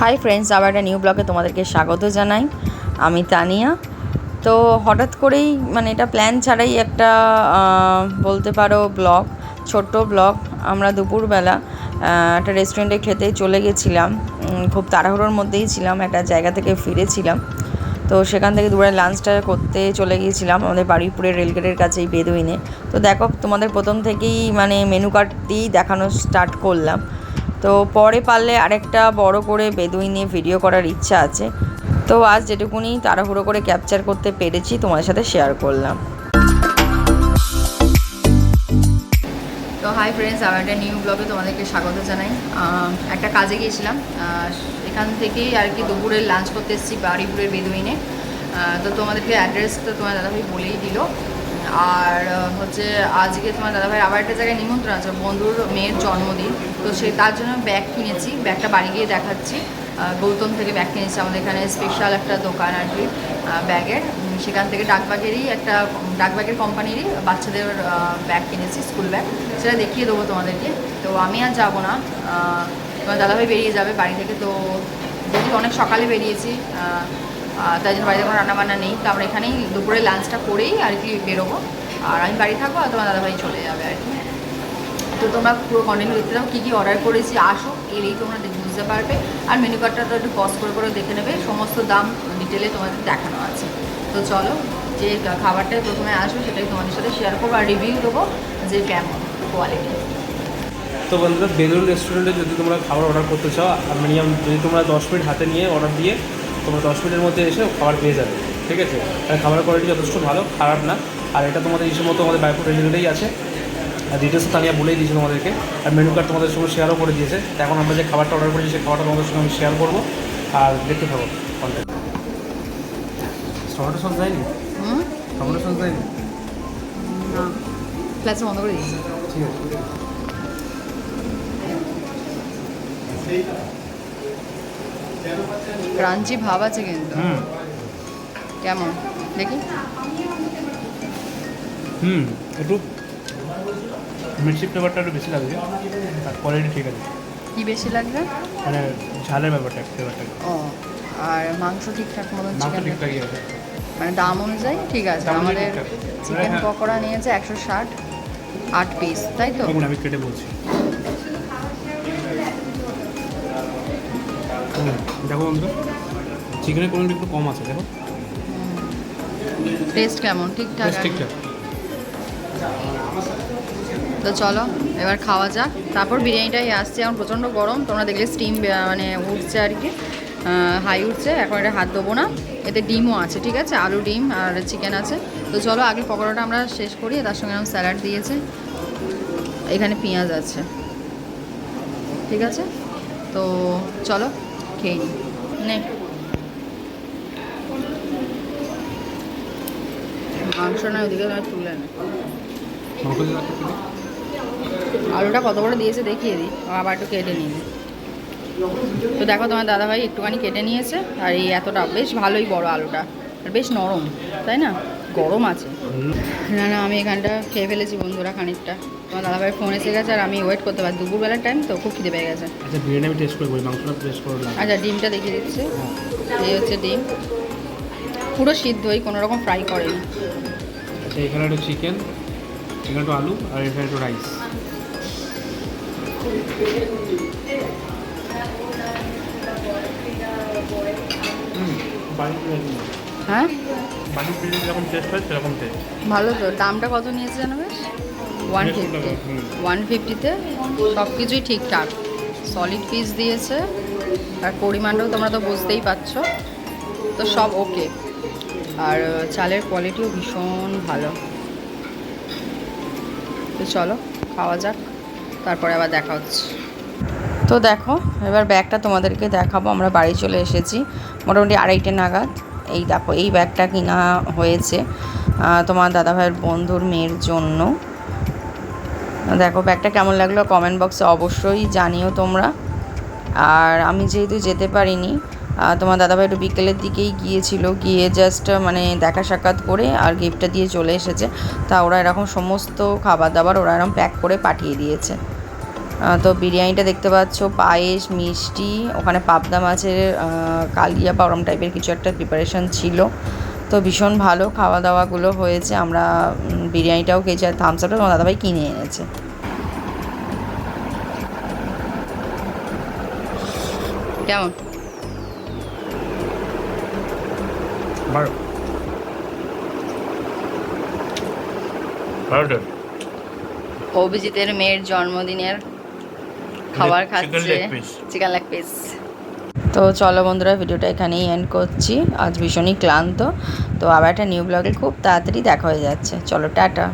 Hi friends আবার একটা new ব্লগে তোমাদেরকে স্বাগত জানাই। আমি তানিয়া। তো হঠাৎ করেই মানে এটা প্ল্যান ছাড়াই একটা বলতে পারো ব্লগ ছোট্ট ব্লগ আমরা দুপুরবেলা একটা রেস্টুরেন্টে খেতে চলে গেছিলাম। খুব তাড়াহুড়োর মধ্যেই ছিলাম, একটা জায়গা থেকে ফিরেছিলাম। তো সেখান থেকে দুপুরে লাঞ্চটা করতে চলে গিয়েছিলাম, আমাদের বারুইপুরের রেলগেটের কাছেই বেদুইনে। তো দেখো, তোমাদের প্রথম থেকেই মানে মেনু কার্ড দিয়েই দেখানো স্টার্ট করলাম। তো পরে পারলে আরেকটা বড় করে বেদুই নিয়ে ভিডিও করার ইচ্ছা আছে। তো আজ যেটুকুনি তাড়াহুড়ো করে ক্যাপচার করতে পেরেছি তোমার সাথে শেয়ার করলাম। তো হাই ফ্রেন্ডস আমার একটা নিউ ব্লগে তোমাদেরকে স্বাগত জানাই। একটা কাজে গিয়েছিলাম। এখান থেকেই আর কি দুপুরের লাঞ্চ করতে এসেছি বাড়িপুরের বেদুইনে। তো তোমাদেরকে অ্যাড্রেস তো তোমার দাদাভাই বলেই দিল। আর হচ্ছে আজকে তোমার দাদাভাই আবার একটা জায়গায় নিমন্ত্রণ আছে বন্ধুর মেয়ের জন্মদিন। তো সে, তার জন্য ব্যাগ কিনেছি, ব্যাগটা বাড়ি গিয়ে দেখাচ্ছি। গৌতম থেকে ব্যাগ কিনেছি, আমাদের এখানে স্পেশাল একটা দোকান আর কি ব্যাগের। সেখান থেকে ডাকবাগেরই একটা, ডাকবাগের কোম্পানিরই বাচ্চাদের ব্যাগ কিনেছি স্কুল ব্যাগ সেটা দেখিয়ে দেবো তোমাদেরকে। তো আমি আর যাব না তোমার দাদাভাই বেরিয়ে যাবে বাড়ি থেকে। তো যদি অনেক সকালে বেরিয়েছি তাই জন্য বাড়িতে কোনো রান্নাবান্না নেই। তো আমরা এখানেই দুপুরে লাঞ্চটা করেই আর কি বেরোবো। আর আমি বাড়ি থাকব আর তোমার দাদাভাই চলে যাবে আর কি। তো তোমরা পুরো কন্টিনিউ দেখতে দাও কী কী অর্ডার করেছি, আসো, এলেই তোমরা বুঝতে পারবে। আর মেনু কার্ডটা তো একটু পজ করে করে দেখে নেবে, সমস্ত দাম ডিটেলে তোমাদের দেখানো আছে। তো চলো, যে খাবারটা প্রথমে আসবে সেটাই তোমাদের সাথে শেয়ার করব আর রিভিউ দেবো যে কেমন কোয়ালিটি তো বন্ধুরা বেলুন রেস্টুরেন্টে যদি তোমরা খাবার অর্ডার করতে চাও মিনিমাম যদি তোমরা দশ মিনিট হাতে নিয়ে অর্ডার দিয়ে তোমরা দশ মিনিটের মধ্যে এসে খাবার পেয়ে যাবে ঠিক আছে? আর খাবারের কোয়ালিটি যথেষ্ট ভালো খারাপ না। আর এটা তোমাদের ইসের মতো আমাদের বাইপুর রেলগেটেই আছে। আর ডিটেলস তানিয়া বলেই দিয়েছে তোমাদেরকে। আর মেনু কার্ড তোমাদের সঙ্গে শেয়ারও করে দিয়েছে। এখন আমরা যে খাবারটা অর্ডার করেছি সেই খাবারটা তোমাদের সঙ্গে আমি শেয়ার করব। আর দেখতে থাকো কন্টেন্ট টমেটো সস দেয়নি? টমেটো সস দেয়নি? না বন্ধ করে দিয়েছি। ঠিক আছে। ক্রাঞ্চি ভাব আছে কিন্তু। হুম। কেমন? দেখি। হুম একটু মির্চি ফ্লেভারটা একটু বেশি লাগবে আর কোয়ালিটি ঠিক আছে। কি বেশি লাগবে? মানে ঝালের ব্যাপারটা ফ্লেভারটা ও আর মাংস ঠিকঠাক মতন মাংস ঠিকঠাকই আছে। মানে দাম অনুযায়ী ঠিক আছে। আমাদের চিকেন হ্যাঁ। পকোড়া নিয়েছে একশো ষাট আট পিস তাই তো? আমি কেটে বলছি। দেখো বন্ধুরা চিকেনের কোয়ালিটি একটু কম আছে দেখো। টেস্ট কেমন? ঠিকঠাক ঠিকঠাক। তো চলো এবার খাওয়া যাক। তারপর বিরিয়ানিটাই আসছে এখন প্রচণ্ড গরম তোমরা দেখলে স্টিম মানে উঠছে আর কি। হাই উঠছে এখন এটা হাত দেবো না। এতে ডিমও আছে ঠিক আছে? আলু ডিম আর চিকেন আছে। তো চলো আগে পকোড়াটা আমরা শেষ করি তার সঙ্গে এরকম স্যালাড দিয়েছে। এখানে পেঁয়াজ আছে ঠিক আছে? তো চলো খেয়ে. নে মাংস না ওদিকে তুলে নে। আলুটা কত বড় দিয়েছে দেখিয়ে দিই আবার একটু কেটে নিয়ে তো দেখো তোমার দাদাভাই একটুখানি কেটে নিয়েছে, আর এই এতটা বেশ ভালোই বড় আলুটা আর বেশ নরম তাই না? গরম আছে। না না আমি এখানটা খেয়ে ফেলেছি বন্ধুরা খানিকটা। তোমার দাদাভাই ফোন এসে গেছে আর আমি ওয়েট করতে পারি। দুপুরবেলার টাইম তো খুব খিদে পেয়ে গেছে। আচ্ছা বিরিয়ানি আমি টেস্ট করে বলি মাংসটা টেস্ট করে আচ্ছা ডিমটা দেখিয়ে দিচ্ছি। এই হচ্ছে ডিম। পুরো সিদ্ধই কোনো রকম ফ্রাই করেনি আচ্ছা এখানে একটু চিকেন এখানে একটু আলু আর এখানে একটু রাইস না। হ্যাঁ? যেরকম টেস্ট হয় সেরকম টেস্ট ভালো তো। দামটা কত নিয়েছে জানো বেশ? ওয়ান ফিফটি ওয়ান ফিফটিতে সব কিছুই ঠিকঠাক। সলিড পিস দিয়েছে। আর পরিমাণটাও তোমরা তো বুঝতেই পারছ। তো সব ওকে আর চালের কোয়ালিটিও ভীষণ ভালো। তো চলো খাওয়া যাক। তারপরে আবার দেখা হচ্ছে। তো দেখো এবার ব্যাগটা তোমাদেরকে দেখাবো। আমরা বাড়ি চলে এসেছি। মোটামুটি আড়াইটে নাগাদ। এই দেখো, এই ব্যাগটা কিনা হয়েছে তোমার দাদাভাইয়ের বন্ধুর মেয়ের জন্য। দেখো, ব্যাগটা কেমন লাগল কমেন্ট বক্সে অবশ্যই জানিও তোমরা। আর আমি যেহেতু যেতে পারিনি তোমার দাদাভাই একটু বিকেলের দিকেই গিয়েছিল, গিয়ে জাস্ট মানে দেখা সাক্ষাৎ করে আর গিফটটা দিয়ে চলে এসেছে। তা ওরা এরকম সমস্ত খাবার দাবার ওরা এরকম প্যাক করে পাঠিয়ে দিয়েছে। তো বিরিয়ানিটা দেখতে পাচ্ছ পায়েস মিষ্টি ওখানে পাবদা মাছের কালিয়া বা ওরম টাইপের কিছু একটা প্রিপারেশন ছিল। তো ভীষণ ভালো খাওয়া দাওয়াগুলো হয়েছে আমরা বিরিয়ানিটাও খেয়েছি আর থামস আপটা তোমার দাদাভাই কিনে এনেছে। কেমন? অভিজিতের মেয়ের জন্মদিনের খাবার খাচ্ছে। চিকেন লেগ পিস তো চলো বন্ধুরা ভিডিওটা এখানেই এন্ড করছি। আজ ভীষণই ক্লান্ত। তো আবার একটা নিউ ব্লগে খুব তাড়াতাড়ি দেখা হয়ে যাচ্ছে। চলো টাটা।